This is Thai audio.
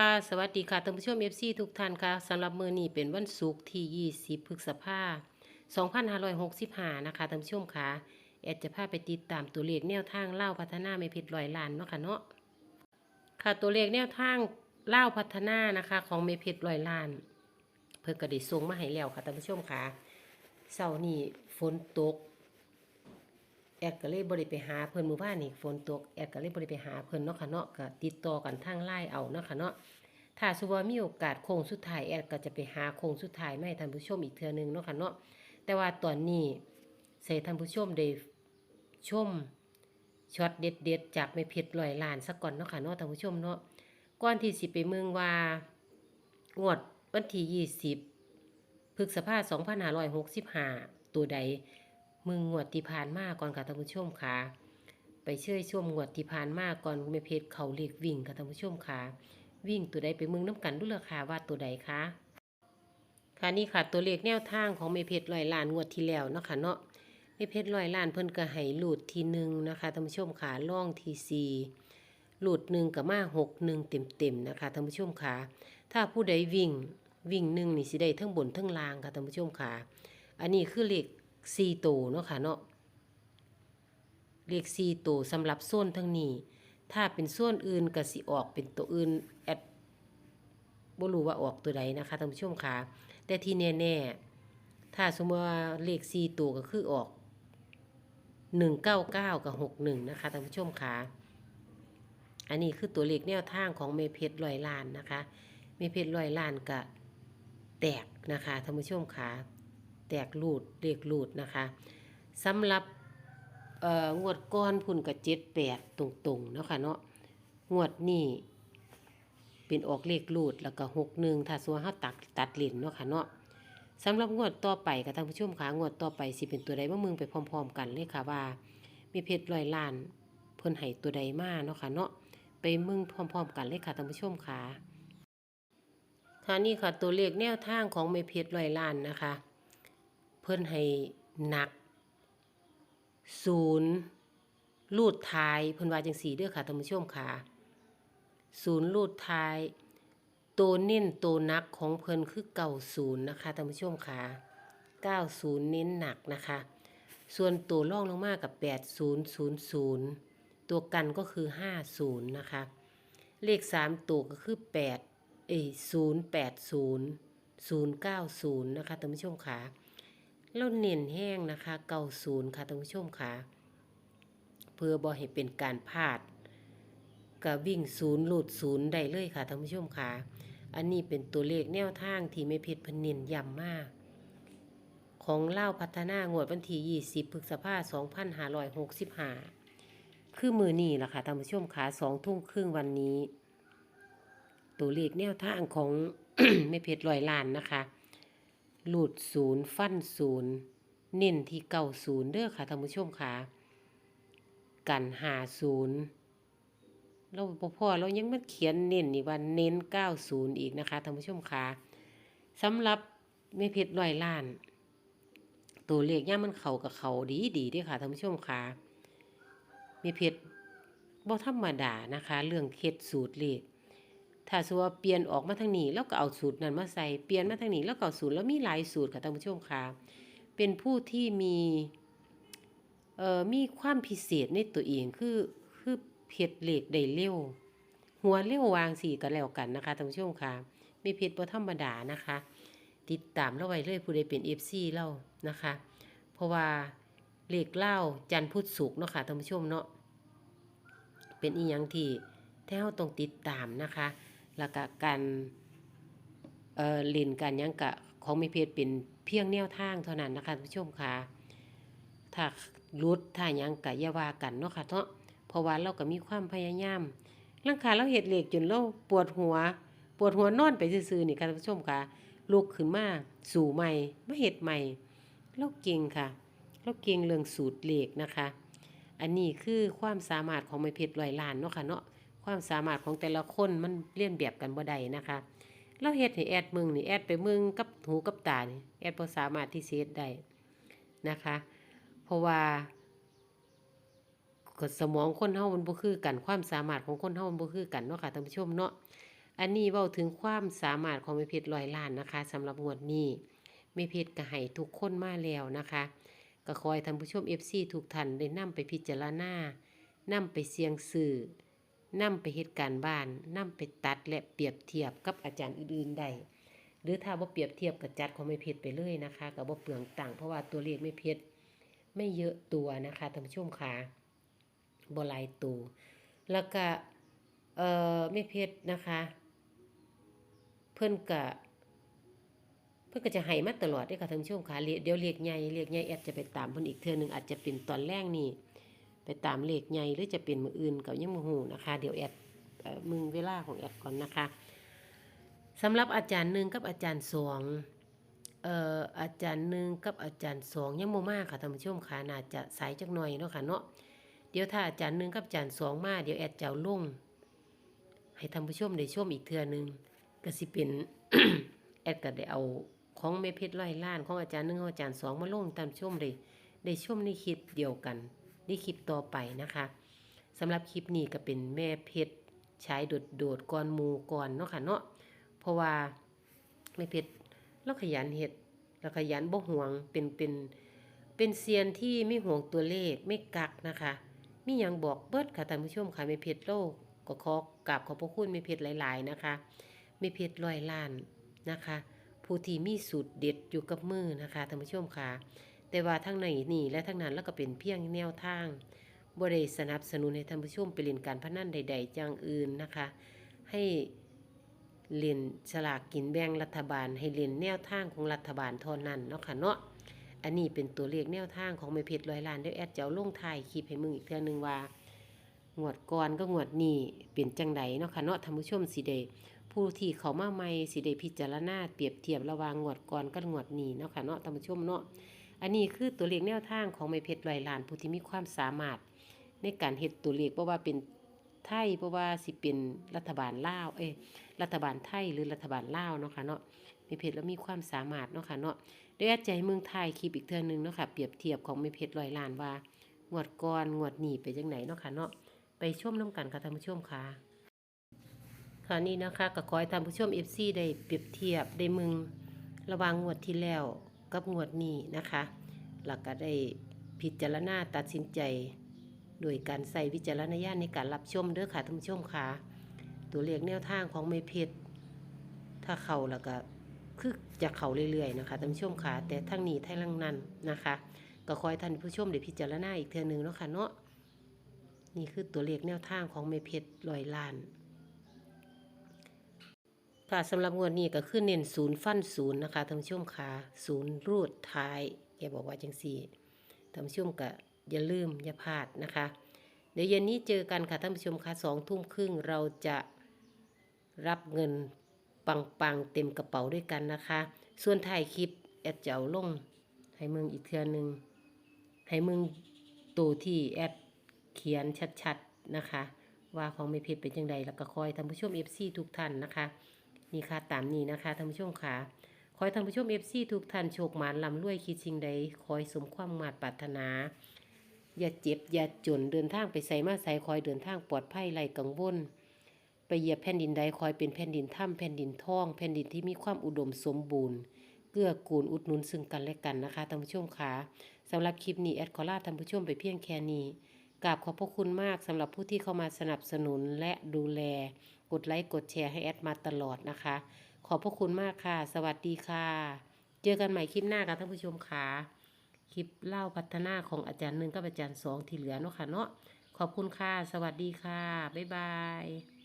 ค่ะสวัสดีค่ะท่านผู้ชม FC ทุกท่านค่ะสำหรับมื้อนี้เป็นวันศุกร์ที่ 20 พฤษภาคม2565 นะคะท่านผู้ชมค่ะแอดจะพาไปติดตามตัวเลขแนวทางเล่าพัฒนาไม่ผิดร้อยล้านเนาะค่ะเนาะค่ะตัวเลขแนวทางเล่าพัฒนานะคะของเมเพชรร้อยล้าน เพิ่นก็ได้ส่งมาให้แล้วค่ะท่านผู้ชมค่ะเช้านี้ฝนตก แอดก็เลยบ่ได้ไปหาเพิ่นมื้อวานนี่ฝนตกแอดก็เลยบ่ได้ไปหาเพิ่นเนาะค่ะเนาะก็ติดต่อกันทางไลน์เอาเนาะค่ะเนาะถ้าสุวามีโอกาสโค้งสุดท้ายแอดก็จะไปหาโค้งสุดท้ายไมาให้ท่านผู้ชมอีกเทื่อนึงเนาะค่ะเนาะแต่ว่าตอนนี้ใส่ท่านผู้ชมได้ชมช็อตเด็ดๆจากแม่เพชรร้อยล้านซะก่อนเนาะค่ะเนาะท่านผู้ชมเนาะก่อนที่สิไปเมืองว่างวดวันที่20พฤษภาคม2565ตัวใด มึงงวดที่ผ่านมาก่อนค่ะท่านผู้ชมค่ะไปเชื่อช่วงงวดที่ผ่านมาก่อนแม่เพชรเขาเรียกวิ่งค่ะท่านผู้ชมค่ะวิ่งตัวใดไปมึงน้ำกันดูเลยค่ะว่าตัวใดคะค่ะนี่ค่ะตัวเลขแนวทางของแม่เพชรร้อยล้านงวดที่แล้วเนาะค่ะเนาะแม่เพชรร้อยล้านเพิ่นก็ให้หลุดทีหนึ่งนะคะท่านผู้ชมค่ะล่องทีสี่หลุดหนึ่งกับมาหกหนึ่งเต็มเต็มๆนะคะท่านผู้ชมค่ะถ้าผู้ใดวิ่งวิ่งหนึ่งนี่สิได้ทั้งบนทั้งล่างค่ะท่านผู้ชมค่ะ อันนี้คือเลข สี่ตัวเนาะค่ะเนาะเลขสี่ตัวสำหรับโซนทั้งนี้ ถ้าเป็นโซนอื่นก็สิออกเป็นตัวอื่นแอดบ่รู้ว่าออกตัวใดนะคะท่านผู้ชมค่ะแต่ที่แน่ๆถ้าสมมติว่าเลขสี่ตัวก็คือออกหนึ่งเก้าเก้ากับหกหนึ่งนะคะท่านผู้ชมค่ะอันนี้คือตัวเลขแนวทางของเมเพชรลอยล้านนะคะเมเพชรลอยล้านก็แตกนะคะท่านผู้ชมค่ะ แตกลูดเลขลูดนะคะสำหรับงวดก้อนพุ่นกับเจ็ดแปดตรงๆเนาะค่ะเนาะงวดนี้เป็นออกเลขลูดแล้วก็หกหนึ่งถ้าสัวเขาตัดตัดเลนเนาะค่ะเนาะสำหรับงวดต่อไปกับท่านผู้ชมค่ะงวดต่อไปสิเป็นตัวใดมามึงไปพร้อม ๆ กันเลยค่ะว่า มีเพชรลอยล้านเพิ่นให้ตัวใดมาเนาะค่ะเนาะไปมึงพร้อม ๆ กันเลยค่ะท่านผู้ชมค่ะค่ะนี่ค่ะตัวเลขแนวทางของเมเพชรลอยล้านนะคะ เพิ่นให้หนักศูนย์ลูดท้ายเพิ่นว่าจังสีเด้อค่ะท่านผู้ชมค่ะศูนย์ลูดท้าย ตัวเน้นตัวนักของเพิ่นคือเก่าศูนย์นะคะท่านผู้ชมค่ะเก้าศูนย์เน้นหนักนะคะ ส่วนตัวล่องลงมากับแปดศูนย์ศูนย์ศูนย์ตัวกันก็คือห้าศูนย์นะคะ เลขสามตัวก็คือแปดเอ้ศูนย์แปดศูนย์ศูนย์เก้าศูนย์นะคะท่านผู้ชมค่ะ แล้วเน้นแห้งนะคะ เก่าศูนย์ค่ะท่านผู้ชมค่ะ เพื่อบ่ให้เป็นการพลาดก็วิ่งศูนย์หลุดศูนย์ได้เลยค่ะท่านผู้ชมค่ะ อันนี้เป็นตัวเลขแนวทางที่ไม่ผิดเพนเนินย้ำมาก ของเล่าพัฒนางวดวันที่20พฤษภาคม2565 คือมือนี้ล่ะค่ะท่านผู้ชมค่ะสองทุ่มครึ่งวันนี้ ตัวเลขแนวทางของไม่เพชรลอยล้านนะคะ หลุดศูนย์ฟันศูนย์เน้นที่เก้าศูนย์เด้อค่ะท่านผู้ชมค่ะ กันหาศูนย์เราบ่พอเรายังมันเขียนเน้นอีกว่าเน้นเก้าศูนย์อีกนะคะท่านผู้ชมค่ะสำหรับไม่เพชรร้อยล้าน ตัวเลขย่ามันเข่ากับเขาดีดีด้อค่ะท่านผู้ชมค่ะมีเพชรบ่ธรรมดานะคะ เรื่องเฮ็ดสูตรเลข ถ้าสมมุติว่าเปลี่ยนออกมาทางนี้แล้วก็เอาสูตรนั้นมาใส่เปลี่ยนมาทางนี้แล้วก็เอาสูตรแล้วมีหลายสูตรค่ะท่านผู้ชมค่ะเป็นผู้ที่มีเอ่อมีความพิเศษในตัวเองคือคือเพชรเหล็กได้เร็วหัวเร็ววางสีก็แล้วกันนะคะท่านผู้ชมค่ะมีเพชรบ่ธรรมดานะคะ ติดตามเราไว้เลยผู้ใดเป็น FC เล่านะคะ เพราะว่าเหลขเล่าจันพุทธศุกเนาะค่ะท่านผู้ชมเนาะเป็นอีหยังที่แท้เราต้องติดตามนะคะ แล้วก็การเอ่อล่นการหยังกะของมีเพจเป็นเพียงแนวทางเท่านั้นนะคะท่านผู้ชมค่ะถ้ารุดถ้ายังกะอย่าว่ากันเนาะค่ะเนาะเพราะว่าเราก็มีความพยายามร่างกายเราเห็ดเหล็กจนเราปวดหัว ปวดหัวนอนไปซื่อๆนี่ค่ะท่านผู้ชมค่ะลุกขึ้นมาสู่ใหม่มาเห็ดใหม่เราเก่งค่ะเราเก่งเรื่องสูตรเหล็กนะคะ อันนี้คือความสามารถของไม่เพชรลอยล้านเนาะค่ะเนาะ ความสามารถของแต่ละคนมันเลี่ยนแบบกันบ่ได้นะคะเราเฮ็ดให้แอดมึงนี่แอดไปมึงกับหูกับตานี่แอดบ่สามารถที่สิเฮ็ดได้นะคะ เพราะว่าก็สมองคนเฮามันบ่คือกันความสามารถของคนเฮามันบ่คือกันเนาะค่ะท่านผู้ชมเนาะอันนี้เว้าถึงความสามารถของแม่เพชรร้อยล้านนะคะสำหรับงวดนี้แม่เพชรก็ให้ทุกคนมาแล้วนะคะก็ขอให้ท่านผู้ชม FC ทุกท่านได้นำไปพิจารณานำไปเสี่ยงซื้อ นำไปเฮ็ดการบ้านนำไปตัดและเปรียบเทียบกับอาจารย์อื่นๆได้หรือถ้าบ่เปรียบเทียบกับจัดของแม่เพชรไปเลยนะคะก็บ่เปลืองตังเพราะว่าตัวเลขแม่เพชรไม่เยอะตัวนะคะท่านผู้ชมค่ะบ่ลายตัวแล้วก็เอ่อแม่เพชรนะคะ เพิ่นก็เพิ่นก็จะให้มาตลอดด้อค่ะท่านผู้ชมค่ะเรียเดี๋ยวเลขใหญ่เลขใหญ่แอดจะไปตามเพิ่นอีกเทื่อหนึงอาจจะเป็นตอนแรกนี่ ไปตามเลขใหญ่หรือจะเป็นมืออื่นก็ยังบ่ฮู้นะคะ เดี๋ยวแอดเอ่อมึงเวลาของแอดก่อนนะคะสำหรับอาจารย์หนึ่งกับอาจารย์สองเอ่ออาจารย์หนึ่งกับอาจารย์สองยังบ่มากค่ะท่านผู้ชมค่ะน่าจะสายจักหน่อยเนาะค่ะเนาะเดี๋ยวถ้าอาจารย์หนึ่งกับอาจารย์สองมาเดี๋ยวแอดจะเอาลงให้ท่านผู้ชมได้ชมอีกเทื่อหนึงก็สิเป็นแอดก็ได้เอาของแม่เพชรร้อยล้านของอาจารย์หนึ่งของอาจารย์สองมาลงตามชมเลยได้ชมในคลิปเดียวกัน ในคลิปต่อไปนะคะสำหรับคลิปนี้ก็เป็นแม่เพชรใช้โดดโดดก่อนมูก่อนเนาะค่ะเนาะเพราะว่าแม่เพชรเราขยันเฮ็ดเราขยันบ่ห่วงเป็นเป็นเป็นเซียนที่ไม่ห่วงตัวเลขไม่กักนะคะมีหยังบอกเบิดค่ะท่านผู้ชมค่ะแม่เพชรโลกก็ขอกราบขอบพระคุณแม่เพชรหลาย ๆนะคะแมีเพชรร้อยล้านนะคะผู้ที่มีสูตรเด็ดอยู่กับมือนะคะท่านผู้ชมค่ะ แต่ว่าทั้งในนี่และทั้งนั้นแล้วก็เป็นเพียงแนวทางบริสนับสนุนให้ท่านผู้ชมไปเล่นการพนันใดๆอย่างอื่นนะคะ ให้เล่นฉลากกินแบ่งรัฐบาล ให้เล่นแนวทางของรัฐบาลเท่านั้นเนาะค่ะเนาะอันนี้เป็นตัวเลขแนวทางของไม่เพชรร้อยล้านเดี๋ยวแอดจะเอาลงท้ายคลิปให้มึงอีกเทื่อนึงว่างวดก่อนก็งวดนี้เป็นจังไดเนาะค่ะเนาะท่านผู้ชมสิได้ผู้ที่เขามาใหม่สิได้พิจารณาเปรียบเทียบระหว่างงวดก่อนกับงวดนี้เนาะค่ะเนาะท่านผู้ชมเนาะ อันนี้คือตัวเลขแนวทางของไม่เพชรลอยล้านผู้ที่มีความสามารถ ในการเฮ็ดตัวเลขเพราะว่าเป็นไทยเพราะว่าสิเป็นรัฐบาลลาวเอ้รัฐบาลไทยหรือรัฐบาลลาวเนาะค่ะเนาะไม่เพชรแล้วมีความสามารถเนาะค่ะเนาะเดี๋ยวแอดใจเมืองไทยคลิปอีกเทื่อนึงเนาะค่ะเปรียบเทียบของไม่เพชรลอยล้านว่างวดก่อนงวดหนี้เป็นจังไดเนาะค่ะเนาะไปชมน้ำกันค่ะท่านผู้ชมค่ะค่ะนี่นะคะก็ขอให้ท่านผู้ชม FC ได้เปรียบเทียบได้มึงระว่างงวดที่แล้ว กับงวดนี้นะคะแล้วก็ได้พิจารณาตัดสินใจ โดยการใส่วิจารณญาณในการรับชมเด้อค่ะท่านผู้ชมค่ะตัวเลขแนวทางของเมเพชรถ้าเข้าแล้วก็คือจะเข้าเรื่อยๆนะคะท่านผู้ชมค่ะแต่ทั้งนี้ทั้งนั้นนะคะ ก็ขอให้ท่านผู้ชมได้พิจารณาอีกเทื่อนึงเนาะค่ะเนาะนี่คือตัวเลขแนวทางของเมเพชรลอยล้าน ค่ะสำหรับงวดนี้ก็คือเน้นศูนย์ฟันศูนย์นะคะท่านผู้ชมค่ะศูนย์รูดท้ายแกบอกว่าจังสี่ท่านผู้ชมก็อย่าลืมอย่าพลาดนะคะ เดี๋ยวเย็นนี้เจอกันค่ะท่านผู้ชมค่ะสองทุ่มครึ่งเราจะรับเงินปังๆเต็มกระเป๋าด้วยกันนะคะ ส่วนถ่ายคลิปแอดเจะเอาลงให้มึงอีกเทือหนึ่งให้มึงตัวที่แอดเขียนชัดๆนะคะ ว่าของไม่เพชรเป็นยังไงแล้วก็คอยท่านผู้ชม FC ทุกท่านนะคะ นี่ค่ะตามนี้นะคะท่านผู้ชมค่ะคอยท่านผู้ชม FC ทุกท่านโชคหมานลำรวยคิดสิ่งใดคอยสมความมาตรปรารถนา อย่าเจ็บ อย่าจนเดินทางไปใส่มาใส่คอยเดินทางปลอดภัยไร้กังวลไปเหยียบแผ่นดินใดคอยเป็นแผ่นดินถ้ำแผ่นดินทองแผ่นดินที่มีความอุดมสมบูรณ์เกื้อกูลอุดหนุนซึ่งกันและกันนะคะท่านผู้ชมค่ะสำหรับคลิปนี้แอดขอลาท่านผู้ชมไปเพียงแค่นี้กราบขอบพระคุณมากสำหรับผู้ที่เข้ามาสนับสนุนและดูแล กดไลค์กดแชร์ให้แอดมาตลอดนะคะ ขอบพระคุณมากค่ะ สวัสดีค่ะ เจอกันใหม่คลิปหน้าค่ะท่านผู้ชมค่ะคลิปเล่าพัฒนาของอาจารย์หนึ่งกับอาจารย์สองที่เหลือเนาะค่ะเนาะขอบคุณค่ะ สวัสดีค่ะ บ๊ายบาย